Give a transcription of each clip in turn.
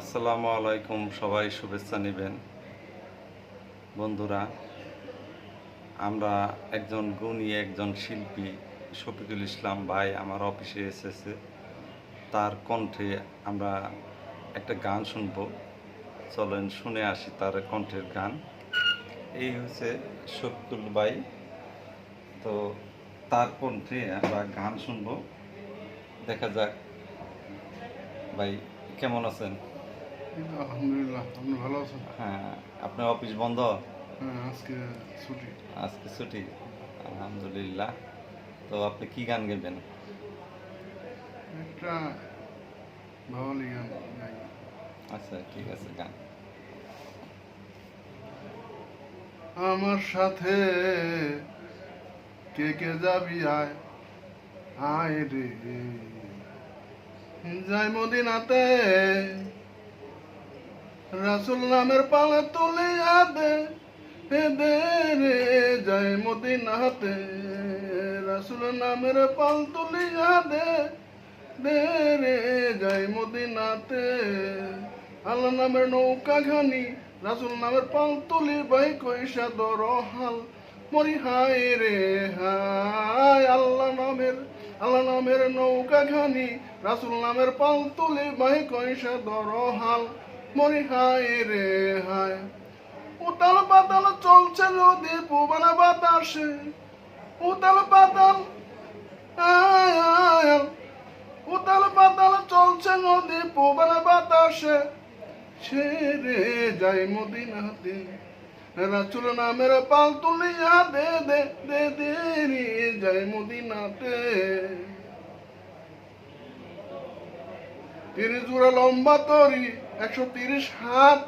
আসসালামু আলাইকুম, সবাই শুভেচ্ছা নেবেন। বন্ধুরা, আমরা একজন গুণী, একজন শিল্পী শফিকুল ইসলাম ভাই আমার অফিসে এসেছে। তার কণ্ঠে আমরা একটা গান শুনব। চলেন শুনে আসি তার কণ্ঠের গান। এই হচ্ছে শফিকুল ভাই। তো তার কণ্ঠে আমরা গান শুনব। দেখা যাক ভাই কেমন আছেন? আলহামদুলিল্লাহ আপনি ভালো আছেন? হ্যাঁ আপনার অফিস বন্ধ? হ্যাঁ আজকে ছুটি। আজকে ছুটি আলহামদুলিল্লাহ। তো আপনি কি গান গাইবেন একটা ভাবালি গান আচ্ছা ঠিক আছে গান। আমার সাথে কে কে যাবি আয় আয় রে। যাই মদিনাতে রাসুল নামের পালে তুলে দে রে যাই মদিনাতে। রাসুল নামের পাল দে দে রে যাই মদিনাতে। আল্লাহ নামের নৌকা ঘানি, রাসুল নামের পাল তুলি বাই কইসা দর হাল মরি হাই রে হাই আল্লাহ নামের আল্লাহ নামের নৌকা ঘানি, রাসুল নামের পাল তুলি বাই কইসা দর হাল মরি হায় রে হায়। উতাল পাতাল চলছে নদী পুবানা বাতাসে। উতাল পাতাল। উতাল পাতাল চলছে নদী পুবানা বাতাসে। ছেড়ে যাই মদিনাতে। রাচুল নামের পাল তুলিয়া দে দে দে দে রে যাই মদিনাতে। তিরিশ জোড়া লম্বা তরি, একশো তিরিশ হাত।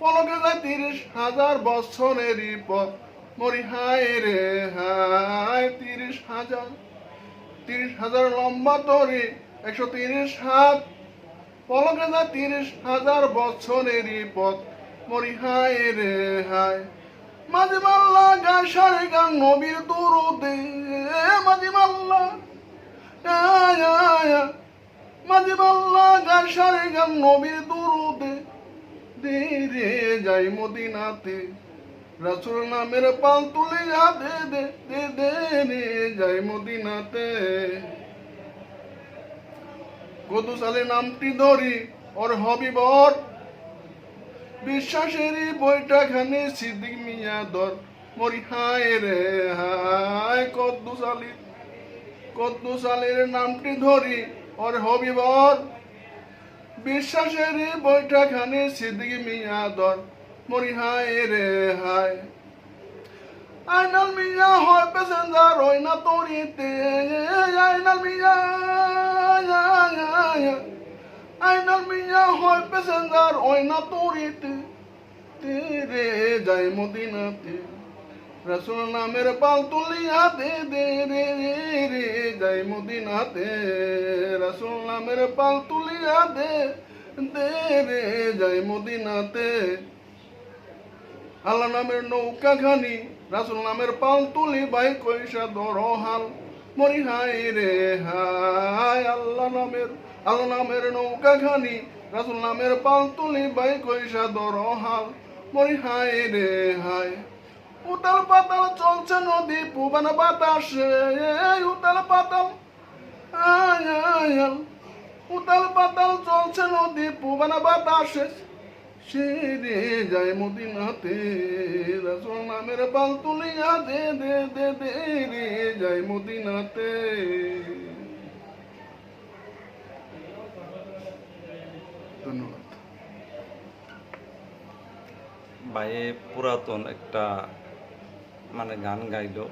পলকে যায় তিরিশ হাজার বছরেরই পথ। মরি হায় রে হায়, তিরিশ হাজার। তিরিশ হাজার লম্বা তরি, একশো তিরিশ হাত। পলকে যায় তিরিশ হাজার বছরেরই পথ। মরি হায় রে হায়। মাঝে মাল্লা গায় সারে গান নবীর দুরুদে। মাঝে মাল্লা আয় আয়। মাঝে মাল্লা গায় সারে গান নবীর দুরুদে। দে যাই মদিনাতে। রাসুল নামের পাল তুলে দে দে দে দে রে যাই মদিনাতে। কদু সালে নামটি ধরি, ওর হবি বর বিশ্বাসেরই বইটা খানে সিদ্দিক মিয়া দর মরি হায় রে হায় কদ্দু সালি কদ্দু সালের নামটি ধরি ওর হবি বর বিশ্বাসের বইটা খানে সিদ্দিক মিয়া দর মরি হায় রে হায়। আইনাল মিয়া হয় প্যাসেঞ্জার, ওই না তরিতে। আইনাল মিয়া আইনাল মিয়া হয় প্যাসেঞ্জার, ওই না তরিতে। তেরে যাই মদিনাতে। রসুল নামের পাল তুলিয়া দে দে রে রে রে যাই মদিনাতে। রসুল নামের পাল তুলিয়া দে দে রে যাই মদিনাতে। আল্লাহ নামের নৌকা খানি রাসুল নামের পাল তুলি বাই কইসা দর হাল মরি হাই রে হাই আল্লাহ নামের আল্লাহ নামের নৌকা খানি রাসুল নামের পাল তুলি বাই কইসা দর হাল মরি হাই রে হাই উতাল পাতাল চলছে নদী, পুবানা বাতাসে উতাল পাতাল। উতাল পাতাল চলছে নদী, পুবানা বাতাসে সেরে যায় মদিনাতে। রাসুল নামের পাল তুলিয়া দে দে দে দে রে যায় মদিনাতে। ধন্যবাদ। ভাইয়ে পুরাতন একটা মানে গান গাইলো।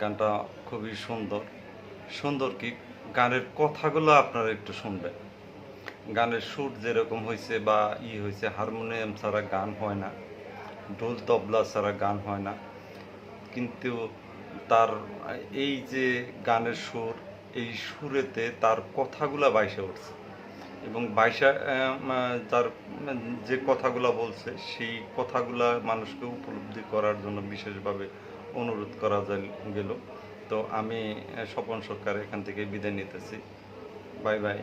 গানটা খুবই সুন্দর। সুন্দর কি? গানের কথাগুলো আপনারা একটু শুনবেন। গানের সুর যেরকম হয়েছে বা ই হয়েছে হারমোনিয়াম ছাড়া গান হয় না। ঢোল তবলা ছাড়া গান হয় না। কিন্তু তার এই যে গানের সুর, এই সুরেতে তার কথাগুলা বাইসে উঠছে। এবং বাইশা তার যে কথাগুলো বলছে, সেই কথাগুলো মানুষকে উপলব্ধি করার জন্য বিশেষভাবে অনুরোধ করা গেল। তো আমি স্বপন সরকার এখান থেকে বিদায় নিতেছি। Bye bye.